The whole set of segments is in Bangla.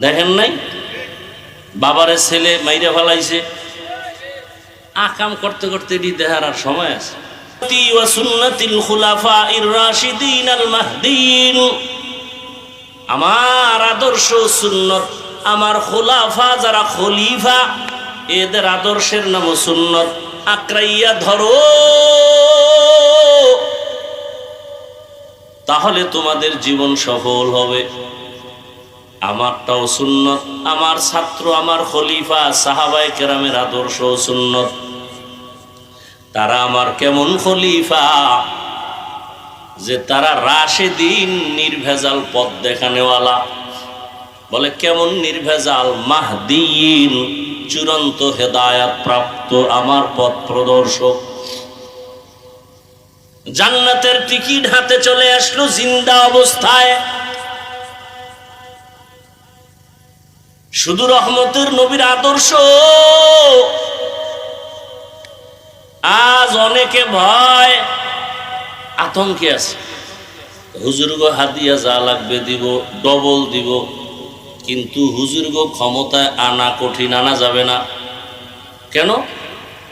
দেখেন নাই? বাবারে ছেলে মাইরে ফেলাইছে। আকাম করতে করতে এটি দেখার আর সময় আছে। আমার আদর্শ সুন্নত, আমার খোলাফা যারা খলিফা, এদের আদর্শের নাম সুন্নত। আক্রাইয়া ধরো। তাহলে তোমাদের জীবন সফল হবে। আমারটাও সুন্নত, আমার ছাত্র, আমার খলিফা সাহাবাই কেরামের আদর্শ সুন্নত। তারা আমার কেমন খলিফা? যে তারা রাশে দিন নির্ভেজাল পথ দেখানেওয়ালা। বলে, কেমন নির্ভেজাল? মাহদিন চূড়ান্ত হেদায়াত প্রাপ্ত আমার পথ প্রদর্শক। জান্নাতের টিকিট হাতে চলে আসলো জিন্দা অবস্থায়। শুধু রহমতের নবীর আদর্শ। আজ অনেকে ভয়, আতঙ্কে আছে। হুজুরগো হাতিয়া যা লাগবে দিব, ডবল দিব। কিন্তু হুজুরগো ক্ষমতায় আনা কঠিন, আনা যাবে না। কেন?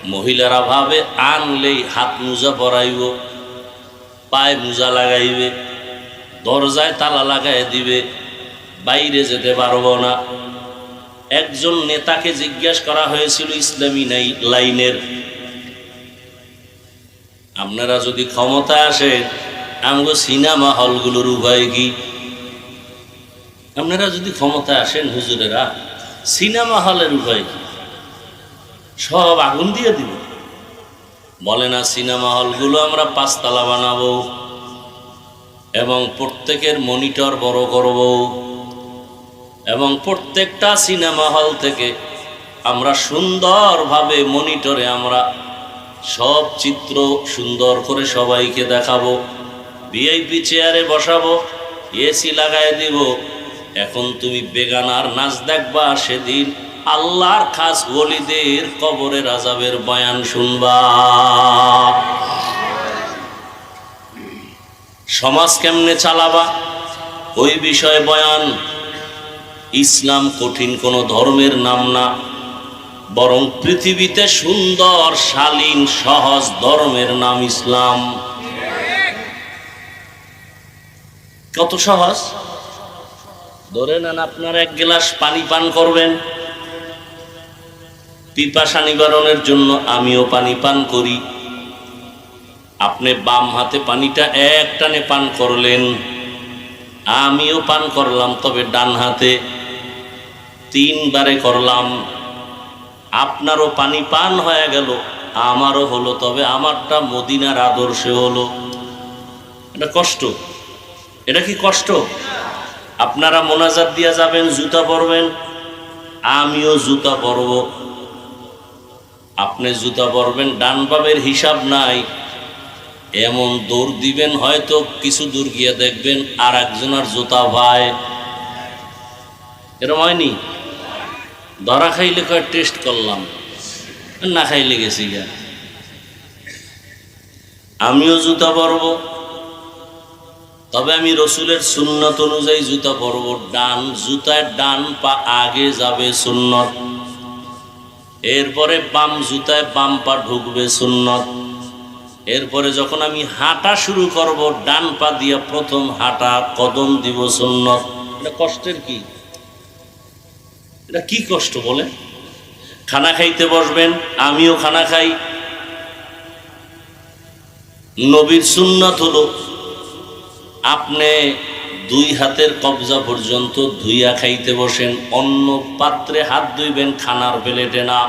মহিলারা ভাবে, আনলেই হাত মোজা পরাইব, পায়ে মোজা লাগাইবে, দরজায় তালা লাগাই দিবে, বাইরে যেতে পারব না। একজন নেতাকে জিজ্ঞেস করা হয়েছিল ইসলামী লাইনের। আপনারা যদি ক্ষমতায় আসেন, আমগো সিনেমা হলগুলোর উভয় কি? আপনারা যদি ক্ষমতায় আসেন, হুজুরেরা, সিনেমা হলের উভয় কি? সব আগুন দিয়ে দিব। বলে না, সিনেমা হলগুলো আমরা পাঁচতলা বানাবো এবং প্রত্যেকের মনিটর বড় করব। এবং প্রত্যেকটা সিনেমা হল থেকে আমরা সুন্দরভাবে মনিটরে আমরা সব চিত্র সুন্দর করে সবাইকে দেখাবো ভিআইপি চেয়ারে বসাবো এসি লাগাই দিব। এখন তুমি বেগানার নাচ দেখবা, সেদিন আল্লাহর খাস গলিদের কবরে রাজাবের বয়ান শুনবা। সমাজ কেমনে চালাবা? ওই বিষয়ে বয়ান ইসলাম কঠিন কোনো ধর্মের নাম না, বরং পৃথিবীতে সুন্দর, শালীন, সহজ ধর্মের নাম ইসলাম। কত সহজ? ধরে নেন আপনার এক গ্লাস পানি পান করবেন। পিপাসা নিবারণের জন্য আমিও পানি পান করি। আপনি বাম হাতে পানিটা এক টানে পান করলেন, আমিও পান করলাম, তবে ডান হাতে তিনবারে করলাম। আপনারও পানি পান হয়ে গেল, আমারও হলো, তবে আমারটা মদিনার আদর্শে হলো। এটা কষ্ট। এটা কি কষ্ট? আপনারা মোনাজাত দিয়া যাবেন, জুতা পরবেন, আমিও জুতা পরব। আপনি জুতা পরবেন, ডান হিসাব নাই। এমন দৌড় দিবেন, হয়তো কিছু দূর গিয়ে দেখবেন আর একজনের জুতা ভাই। এরম হয়নি? ধরা খাইলে কয় টেস্ট করলাম। না খাইলে গেছি গা। আমিও জুতা পরব। তবে আমি রসুলের সুন্নত অনুযায়ী জুতা পরব। ডান জুতার ডান পা আগে যাবে সুন্নত। এরপরে বাম জুতায় বাম পা ঢুকবে সুন্নত। এরপরে যখন আমি হাঁটা শুরু করব, ডান পা দিয়া প্রথম হাঁটা কদম দিব সুন্নত। এটা কষ্টের কি? এটা কি কষ্ট বলে? খানা খাইতে বসবেন, আমিও খানা খাই। নবীর সুন্নত হলো, আপনি দুই হাতের কবজা পর্যন্ত ধুইয়া খাইতে বসেন, অন্য পাত্রে হাত ধুইবেন, খানার প্লেটে না।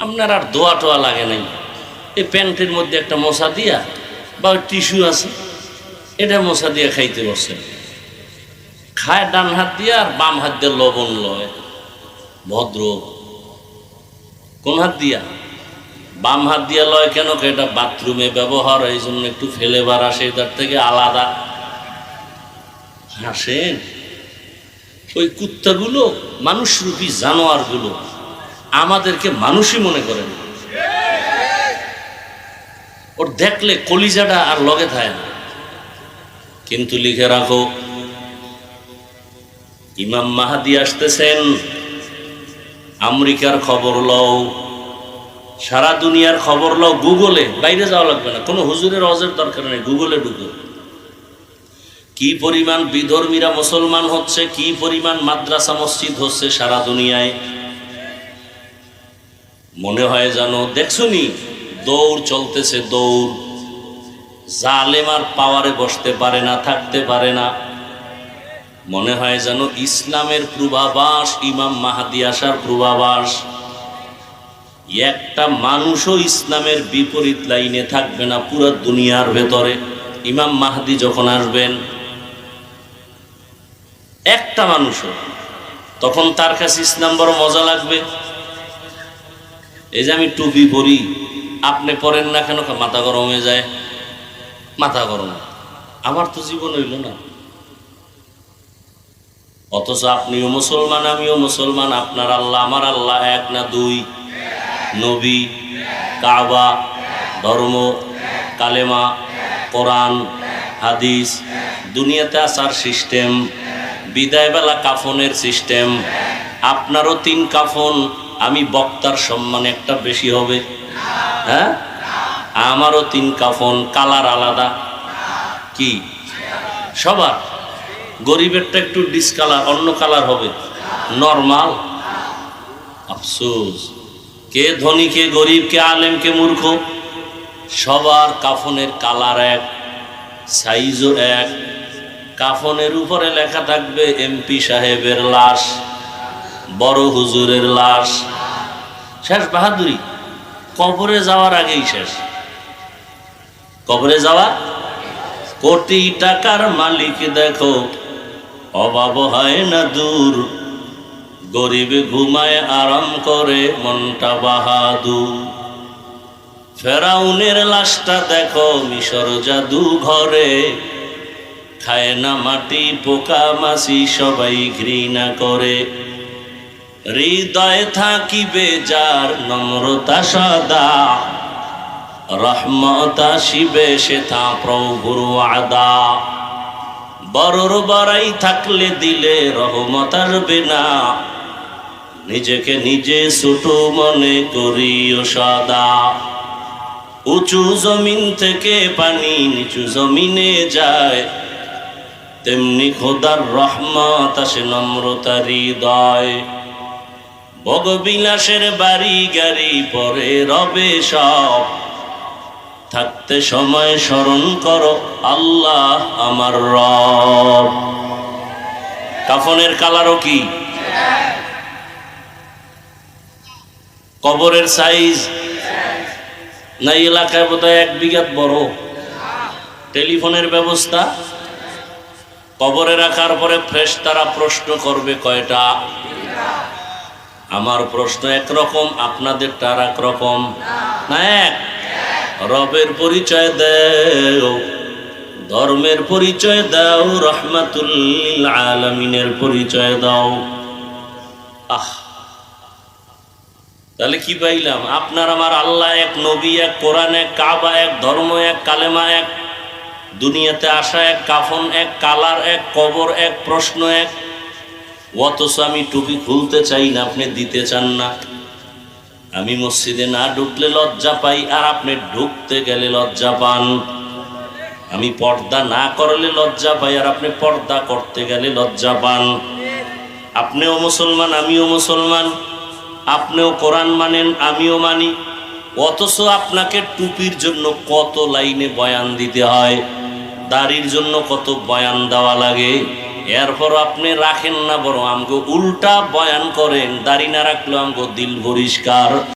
আপনার আর দোয়া টোয়া লাগে নাই। এই প্যান্টের মধ্যে একটা মশা দিয়া, বা টিস্যু আছে, এটা মশা দিয়া খাইতে বসেন। খায় ডান হাত দিয়ে আর বাম হাত দিয়ে লবণ লয়। ভদ্র। কোন হাত দিয়া? বাম হাত দিয়া লয় কেন? এটা বাথরুমে ব্যবহার, এই জন্য একটু ফেলে বার আসে তার থেকে আলাদা। হাসেন? ওই কুত্তাগুলো, মানুষরূপী জানোয়ারগুলো, আমাদেরকে মানুষই মনে করেন ওর দেখলে কলিজাটা আর লগে থাকে না। কিন্তু লিখে রাখো ইমাম মাহাদি আসতেছেন, আমেরিকার খবর লও, সারা দুনিয়ার খবর লও, গুগলে, বাইরে যাওয়া লাগবে না, কোনো হুজুরের অজের দরকার নেই, গুগলে ঢুকো। কি পরিমাণ বিধর্মীরা মুসলমান হচ্ছে, কি পরিমাণ মাদ্রাসা মসজিদ হচ্ছে সারা দুনিয়ায়। মনে হয় জানো দেখছনি দৌড় চলতেছে দৌড়, জালেম আর পাওয়ারে বসতে পারে না, থাকতে পারে না। মনে হয় যেন ইসলামের পূর্বাভাস, ইমাম মাহাদি আসার পূর্বাভাস। একটা মানুষও ইসলামের বিপরীত লাইনে থাকবে না পুরো দুনিয়ার ভেতরে। ইমাম মাহাদি যখন আসবেন, একটা মানুষও, তখন তার কাছে ইসলাম বড় মজা লাগবে। এই যে আমি টুপি পরি, আপনি পরেন না কেন? মাথা গরম হয়ে যায়। মাথা গরম। আমার তো জীবন হইল না। অথচ আপনিও মুসলমান, আমিও মুসলমান। আপনার আল্লাহ, আমার আল্লাহ এক না দুই। নবী, কাবা, ধর্ম, কালেমা, কোরআন, হাদিস, দুনিয়াতে আসার সিস্টেম, বিদায়বেলা কাফনের সিস্টেম। আপনারও তিন কাফন, আমি বক্তার সম্মান একটা বেশি হবে। হ্যাঁ? আমারও তিন কাফন, কালার আলাদা। কি? সবার? গরিবেরটা একটু ডিসকালার অন্য কালার হবে। নর্মাল আফসোস। কে ধনী, কে গরিব, কে আলেম, কে মূর্খ? সবার কাফনের কালার এক সাইজও এক। কাফনের উপরে লেখা থাকবে এমপি সাহেবের লাশ, বড় হুজুরের লাশ। শেষ বাহাদুরি। কবরে যাওয়ার আগেই শেষ। কবরে যাওয়া? কোটি টাকার মালিক দেখো। অভাব হয় না দূর। গরিব ঘুমায়, আরাম করে, মনটা বাহাদুর। ফেরাউনের লাশটা দেখো, মিশর জাদু ঘরে। খায় না মাটি, পোকা মাসি সবাই ঘৃণা করে। হৃদয় থাকিবে যার নম্রতা সদা। রহমতা শিবে সে থা প্রভুর আদা বড়র বড়াই থাকলে দিলে রহমত আসবে না নিজেকে নিজে ছোট মনে করিও সদা। উঁচু জমিন থেকে পানি নিচু জমিনে যায়। তেমনি খোদার রহমত আসে নম্রতা হৃদয়। ভোগবিলাসের বাড়ি গাড়ি পরে রবে সব। থাকতে সময় স্মরণ করো, আল্লাহ আমার রব। কাফনের কালারও কি? কবরের সাইজ? না এলাকায় বোধহয় এক বিঘাত বড়। টেলিফোনের ব্যবস্থা? কবরে রাখার পরে ফ্রেশ তারা প্রশ্ন করবে কয়টা? আমার প্রশ্ন একরকম আপনাদের তার একরকম না, এক। রবের পরিচয় দেও, ধর্মের পরিচয় দাও, রহমাতুল্লিল আলমিনের পরিচয় দাও। আহ, তাহলে কি পাইলাম? আপনার আমার আল্লাহ এক, নবী এক, কোরআন এক, কাবা এক, ধর্ম এক, কালেমা এক, দুনিয়াতে আসা এক, কাফন এক, কালার এক, কবর এক, প্রশ্ন এক। অথচ আমি টুপি খুলতে চাই না, আপনি দিতে চান না। আমি মসজিদে না ঢুকলে লজ্জা পাই, আর আপনি ঢুকতে গেলে লজ্জা পান। আমি পর্দা না করলে লজ্জা পাই, আর আপনি পর্দা করতে গেলে লজ্জা পান। আপনিও মুসলমান, আমিও মুসলমান। আপনিও কোরআন মানেন, আমিও মানি। অথচ আপনাকে টুপির জন্য কত লাইনে বয়ান দিতে হয়, দাড়ির জন্য কত বয়ান দেওয়া লাগে। এরপর আপনি রাখেন না বড় আমগো উল্টা বয়ান করেন, দাড়ি না রাখলেও আমগো দিল পরিষ্কার